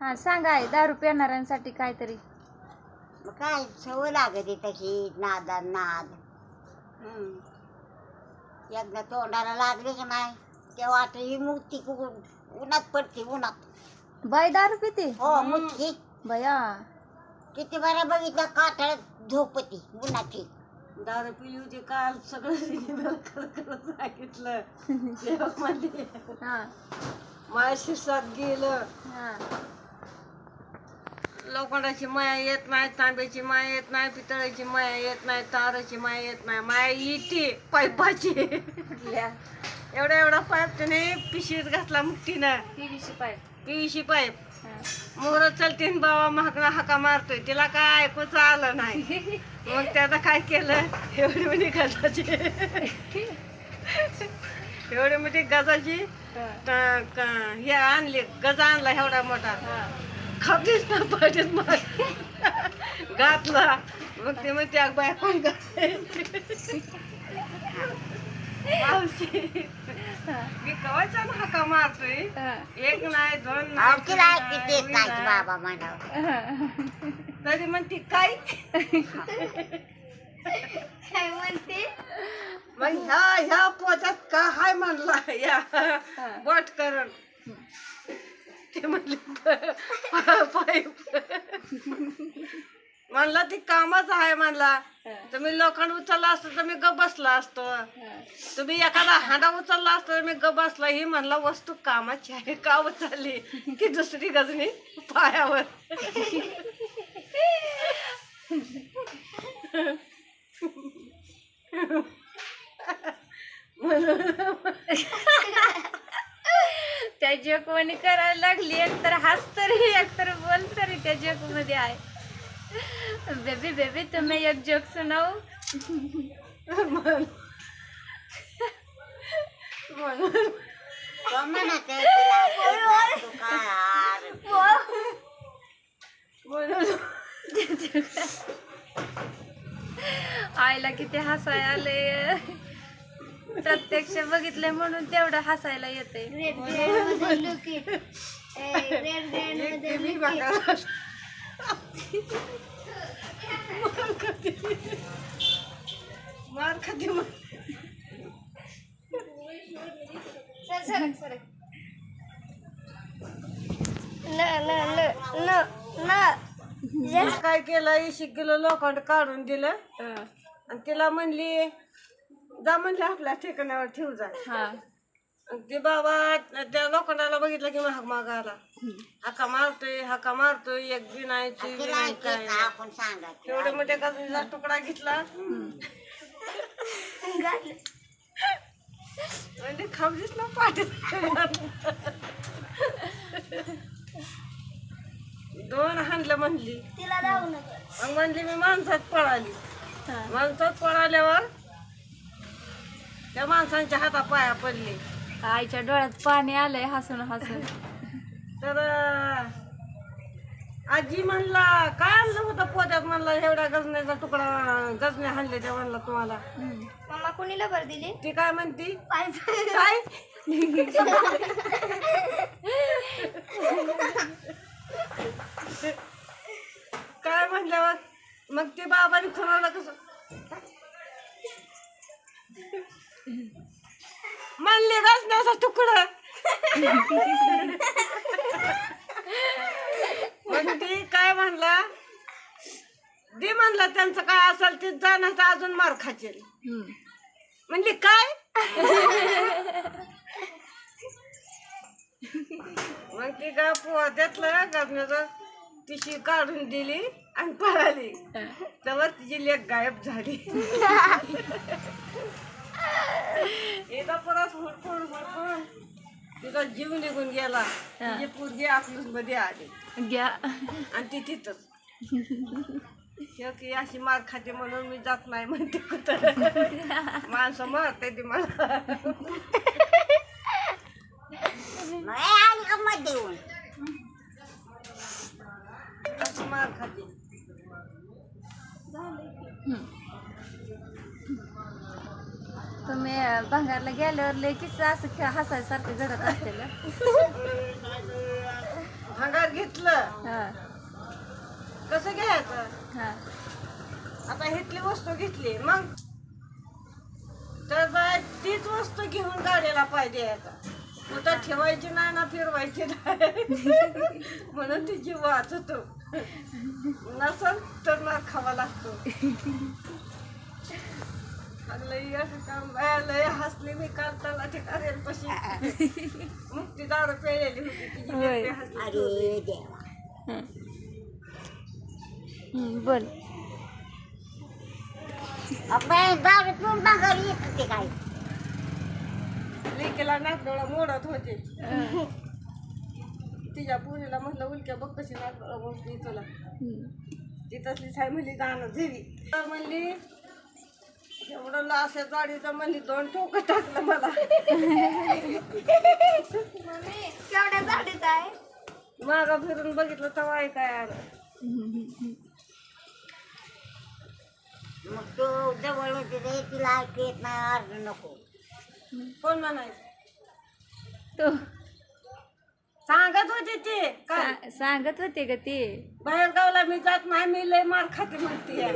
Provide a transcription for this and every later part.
हा सांगा आई दारू पिणाऱ्यांसाठी काहीतरी. मग काय सवय लागते तशी नादात नाद. हम्म. एकदा तोंडाला लागले की नाही तेव्हा आता ही मुक्ती उन्हात पडते उन्हात. बाई दारू पिते? हो मुक्ती. बया. किती बऱ्या बघितलं काटाळ्यात झोपती उन्हाची. दारू पिली होती काल सगळं सांगितलं. म्हणली हा. माझ्या गेलं. हा. लोखंडाची माया येत नाही तांब्याची माया येत नाही पितळाची माया येत नाही ताराची माया येत नाही. माया येते कुठल्या? एवढा एवढा पाईप त्याने पिशवीत घातला मुक्तीनं पीव्हीसी पाईप पीवीसी पाईप. मोर चलते न बाबा महागणा हाका मारतोय. तिला काय ऐकूच आलं नाही. मग त्यानं काय केलं? एवढी म्हणजे गजाची. एवढी म्हणजे गजाची हा. क- हे आणले. गजा आणला एवढा मोठा. हा. खातीच ना पाहिजेत मग घातला. मग ते म्हणते अग बाय कोण मी कवाच्या हाका मारतोय. एक नाही दोन नाही. बाबा. तरी म्हणते काय? काय म्हणते? मग ह्या ह्या पोटात का हाय म्हणला या. बोट करण ते म्हणले म्हणला ती कामच आहे म्हणला. तुम्ही लोखंड उचलला असतो तर मी गप बसला असतो. तुम्ही एखादा हांडा उचलला असतो तर मी गप बसला. ही म्हणला वस्तू कामाची आहे. का उचलली? की दुसरी गजनी पायावर? त्या जोकवणी करायला लागली एक तर हस तरी एक तर बोल तरी त्या जोकमध्ये आहे. बेबी बेबी तुम्ही एक जोक सुनाऊ. म्हण- म्हणून तो म्हणते तिला तू काय म्हणून आईला किती हसाय आले प्रत्यक्ष बघितले म्हणून तेवढं हसायला येते. मार खाते. काय केलं ऐंशी किलो लोखंड काढून दिलं. आणि तिला म्हणली जा म्हणली आपल्या ठिकाणावर ठेवू जा. हा. ते बाबा त्या लोखंडाला बघितलं की महाग माग आला हाका मारतोय हाका मारतोय एक बी नाही चुई बी तिला नाही काय ऐकायचं नाही. आपण सांगायचं. एवढे मोठ्या गजनीचा तुकडा घेतला. म्हणजे खावलीच ना पाठी दोन हाणलं म्हणली. मग म्हणली मी माणसात पळाली. हा. माणसात पळाल्यावर त्या माणसांच्या हाता पाया पडले. आईच्या डोळ्यात पाणी आलंय हसून हसून. तर आजी म्हणला काय आणलं होतं पोत्यात म्हणला एवढ्या गजण्याचा तुकडा गजने हाणले त्या म्हणला तुम्हाला. मम्मा कुणीला भर दिली? ती काय म्हणती? काय काय म्हणल्यावर मग ते बाबाने खुणाला कसं? म्हणले गजण्याचा तुकडा. मग ती काय म्हणला? दे म्हणला त्यांचं काय असेल ते जाण्याचा अजून मार खाचेल म्हणली काय? मग ती का पोहत्यातलं गजण्याचं तिशी काढून दिली आणि पळाली. तेव्हा तिची लेख गायब झाली. एकदा परत हुडकून हुडकून तिचा जीव निघून गेला. तिची पोरगी आपलूसमध्ये आली. घ्या आणि ती तिथंच. ह्यो की अशी मार खाते म्हणून मी जात नाही म्हणते कुठं. माणसं मारते ती मला. मग ए, आली का मध्ये येऊन? अशी मार खाते. तुम्ही भंगारला गेल्यावर लय किस्सा असं खे- हसायसारखं घडत असते भांगार घेतलं. हा. कसं घ्यायचं? हा. आता हितली वस्तू घेतली मग? तर तीच वस्तू घेऊन गाडीला पाहिजे मग तर ठेवायची नाही ना फिरवायची नाही. म्हणून तिची वाचतो. नसल तर ना खावा लागतो. लई असं काम बाया लय हसली मी काल त्याला ते करेल पशी मग ती दारू पेलेली होती तिची होय. एकटी हसली. अरे देवा हं. हं, बोल आपण दारू पिऊन घरी येत होते काय लेकीला नाकडोळा मोडत होते हं. तिच्या पुरीला म्हटलं उलक्या बघ कशी नाकडोळा मोडते तुला हं. ती तसली साय म्हणली जाणं झेवी तर म्हणली एवढं लास्य जाडीचं म्हणली दोन ठोक टाकलं मला. केवढ्या झाडीत आहे? माग फिरून बघितलं तेव्हा आहे काय आलं मग तो जवळ होते रे तिला ऐकू येत नाही अर्ध नको. कोण म्हणायचं? तो. सांगत होती ती. काय? सा- सांगत होते ग ते. बाहेर गावला मी जात नाही मी लय मार खाते म्हणते.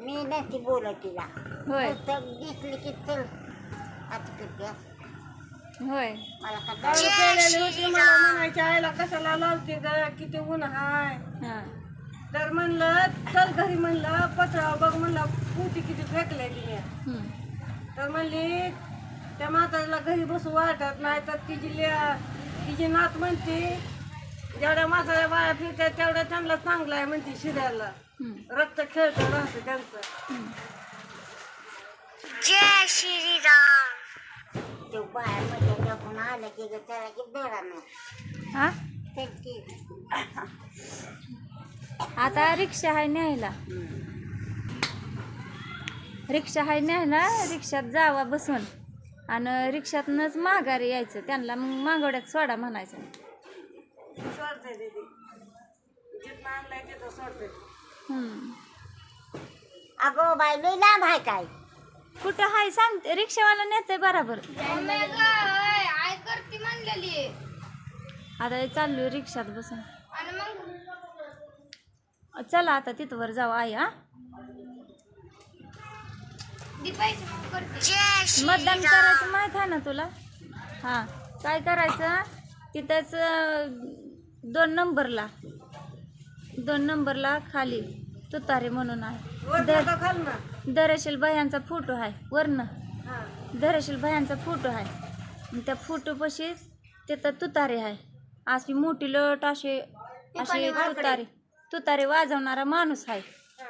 मी नसती बोलत तिला होय तर दिसली की चल. आता करते होय. मला का दारू पेलेली होती? मला म्हणायच्या आईला कशाला लावते ग? किती ऊन हाय. हा. तर म्हणलं चल घरी म्हणलं पत्रा बघ. म्हणलं पुटी किती फेकलेली मी हं. तर म्हणली त्या म्हातारीला घरी बसू वाटत नाही तर तिची ले- तिची नात म्हणते जेवढ्या म्हाताऱ्या बाया फिरतात तेवढ्या त्यांना चांगलं आहे म्हणते शिरायला. रक्त खेळतं राहतं त्यांचं. तो बाहेर मध्ये टाकून आलं की ग त्याला की नाही हा? आता रिक्षा आहे न्यायला. रिक्षा आहे न्यायला रिक्षात जावा बसून. आणि रिक्षातनंच माघारी यायचं. त्यांना मग मागवड्यात सोडा म्हणायचं. सोडते अगो बाई लई लांब आहे काय? कुठं हाय सांगते रिक्षावाला नेते बराबर. आय करते म्हणलेली. आता चाललोय रिक्षात बसून. आणि मग? चला आता तिथवर जाऊ आई हा. दीपायची मग करते. मतदान करायचं माहीत आहे ना तुला? हा. काय करायचं? तिथंच अं, दोन नंबरला. दोन नंबरला खाली. तुतारे म्हणून आहे. दर दरशील भयांचा फोटो आहे. वरनं. हा. दरशील भयांचा फोटो आहे. त्या फोटोपाशी तिथं तुतारे आहे. अशी मोठी लट असे असे तुतारे. तुतारे वाजवणारा माणूस आहे.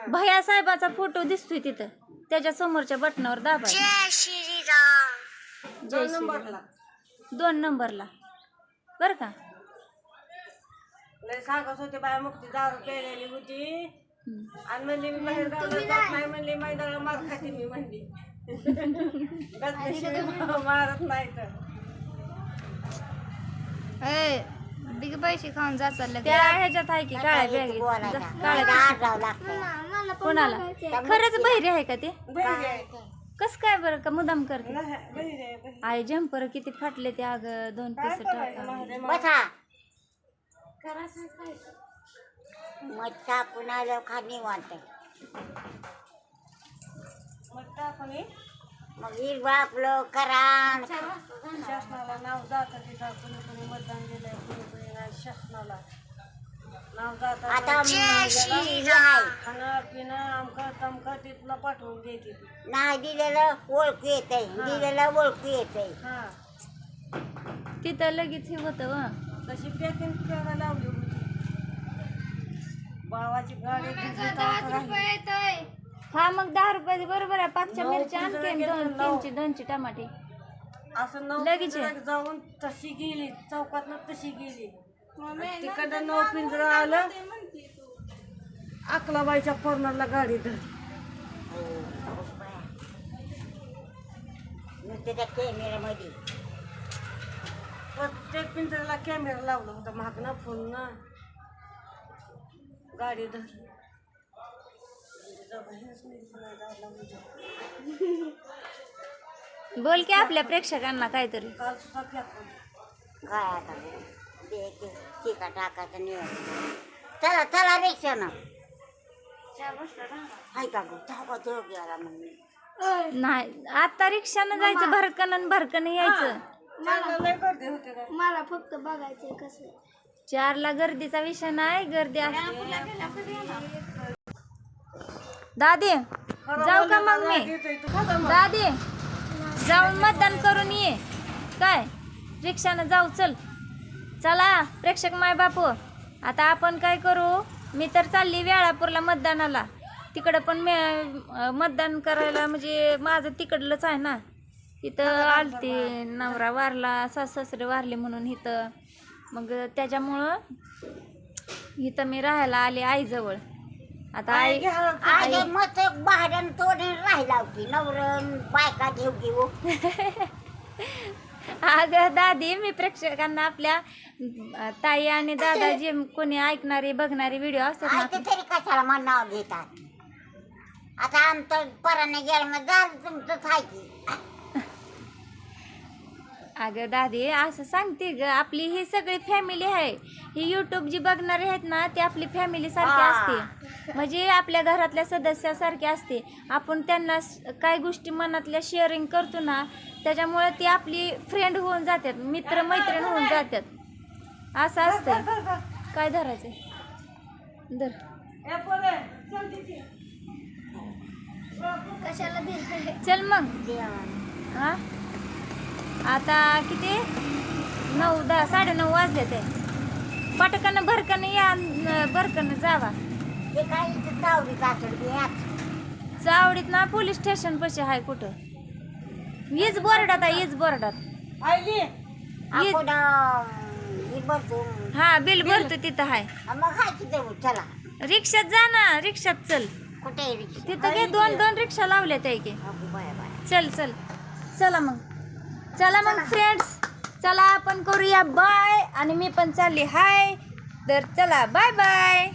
भया साहेबाचा फोटो दिसतोय तिथं. त्याच्या समोरच्या बटनावर दोन जय श्रीराम. दोन नंबरला. बर का? सांगत होते बाया मुक्ती दारू पेलेली होती. आणि म्हणली मी बाहेर गावला जात नाही. म्हणली मैदानाला मार खाते मी म्हणली. मारत नाही तर. बिग पैसे खाऊन जा चाललं त्या ह्याच्यात आहे की काळ्या बॅगेत. कोणाला? खरंच बहिरी आहे का ते? बहिरी आहे. कस काय बरं का मुदाम करते? नाही, बहिरी आहे, बहिरी. आई जम्पर किती फाटले ते अग दोन पीस टाका? बसा. मग टाकून आल्यावर खाली वाटत. मग टाकून. मग हिरवा आपलं शासनाला नाव जातं तिथं कुणी कुणी मतदान दिलंय कुणी कुणी नाही. शासनाला नाव जातं आता खाणं पिणं आमकं तमकं तिथलं पाठवून देते. ती. नाही दिलेलं ओळखू येत आहे दिलेलं ओळखू येत आहे हा. तिथं लगेच हे होतं व. तशी पॅकिंग करायला लावली होती. भावाची गाडी राहिली. हा मग दहा रुपयाची बरोबर आहे. नऊ मिरच्या पिंजरे आणखी घेतले, दोन नऊ. तीनची दोनची टमाटे. असं नऊ लगेच जाऊन तशी गेली. चौकात तशी गेली. तिकडं नऊ पिंजरा आलं. अकलाबाईच्या कॉर्नरला गाडी धरली नुसतं त्या कॅमेऱ्यामध्ये प्रत्येक पिंजऱ्याला कॅमेरा लावला होता. मागणं फुलणं गाडी धरली. झाला म्हणजे. बोल की आपल्या प्रेक्षकांना काहीतरी. काल सुद्धा फेकून काय आता टाकायचं चला चला रिक्षानं. हाय का गं? धावा देव गेला मग नाही आता रिक्षानं जायचं भरकन आणि भरकन यायचं. चांगलं लय गर्दी होते का मला फक्त बघायचंय कसं चारला गर्दीचा विषय नाही गर्दी असते. दादी जाऊ का मग मी. दादी जाऊन मतदान करून ये. काय? रिक्षानं जाऊ चल. चला प्रेक्षक माय बापू. आता आपण काय करू? मी तर चालली वेळापूरला मतदानाला. तिकडं पण मे मतदान करायला म्हणजे माझं तिकडलंच आहे ना. इथं आलते नवरा वारला सास सासरे वारले म्हणून इथं. मग त्याच्यामुळं इथं मी राहायला आले आईजवळ. आता आई आई मत भाड्यानं तोडून राहिला होती नवरण बायका घेऊ घेऊ. अगं दादी मी प्रेक्षकांना आपल्या ताई आणि दादा जे कोणी ऐकणारे बघणारे व्हिडिओ असतात ना? ऐकते तरी कशाला मग नाव घेतात? आता आमचं पराने गेलं मग झालं तुमचंच आहे की. अगं दादी असं सांगते ग आपली ही सगळी फॅमिली आहे. ही युट्यूब जी बघणारे आहेत ना ती आपली फॅमिली सारखी. असते. म्हणजे आपल्या घरातल्या सदस्यासारखी असते. आपण त्यांना काय गोष्टी मनातल्या शेअरिंग करतो ना त्याच्यामुळे ती आपली फ्रेंड होऊन जातात मित्र मैत्रीण होऊन जातात. असं असतं काय धरायचंय? धर. कशाला चल मग. हा? आता किती? नऊ दहा साडेनऊ वाजले ते. पटकन भरकन या भरकन जावा. ते काय इथं यात. चावडीत ना पोलीस स्टेशन पशी आहे कुठं? हीच बोर्डात आहे हीच बोर्डात. आयली आपण अं, हे भरतो. हा बिल भरतो तिथं आहे मग देऊ चला. रिक्षात जा ना रिक्षात चल. कुठे आहे रिक्षा? तिथं काय दोन दोन रिक्षा की अगो बाय बाय. चल चल. चला मग. चला मग फ्रेंड्स चला आपण करूया बाय आणि मी पण चालली हाय तर चला बाय बाय